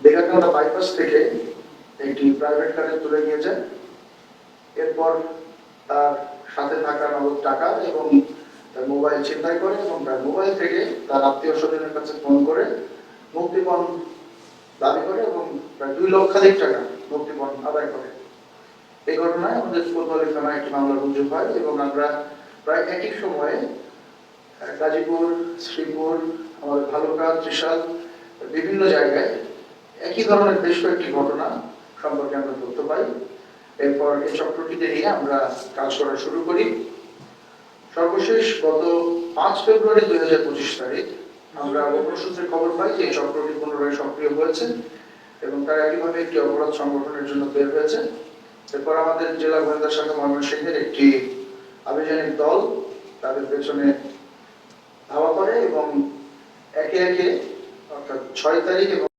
বেগাকান্দা bypass থেকে একটি private কারে তুলে নিয়ে যায় এরপর তার সাথে থাকা নগদ টাকা এবং তার মোবাইল ছিনতাই করে এবং তার মোবাইল থেকে তার আত্মীয় স্বজনের কাছে ফোন করে, মুক্তিপণ দাবি করে এবং প্রায় দুই লক্ষাধিক টাকা মুক্তিপণ আদায় করে। এই ঘটনায় আমাদের কোতোয়ালি থানায় একটি মামলা রুজু হয় এবং আমরা প্রায় একই সময়ে গাজীপুর, শ্রীপুর, আমাদের ভালুকা, ত্রিশাল বিভিন্ন জায়গায় একই ধরনের বেশ কয়েকটি ঘটনা সম্পর্কে আমরা তথ্য পাই। এরপর এই চক্রটিতে নিয়ে আমরা কাজ করা শুরু করি। সর্বশেষ গত পাঁচ ফেব্রুয়ারি দুই হাজার পঁচিশ তারিখ আমরা গোপন সূত্রে খবর পাই যে চক্রটি পুনরায় সক্রিয় হয়েছে এবং তারা একইভাবে একটি অপরাধ সংগঠনের জন্য বের হয়েছে। এরপর আমাদের জেলা গোয়েন্দা শাখা ময়মনসিংহের একটি আভিযানিক দল তাদের পেছনে ধাওয়া করে এবং একে একে অর্থাৎ ছয় তারিখ